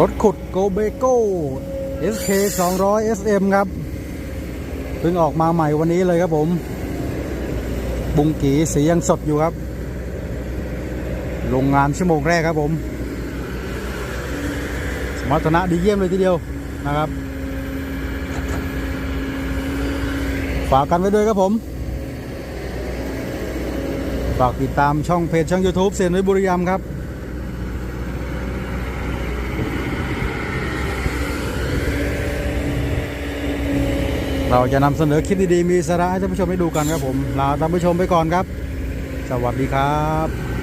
รถขุดโกเบโก้ SK 200 SM ครับ เพิ่งออกมาใหม่วันนี้เลยครับผม บุงกีสียังสดอยู่ครับโรงงานชั่วโมงแรกครับผม สมรรถนะดีเยี่ยมเลยทีเดียวนะครับ ฝากกันไว้ด้วยครับผม ฝากติดตามช่องเพจช่อง YouTube เซียนวิบุรีรัมครับ เราจะนำเสนอคลิปดีๆมีสาระให้ท่านผู้ชมได้ดูกันครับผมลาท่านผู้ชมไปก่อนครับ สวัสดีครับ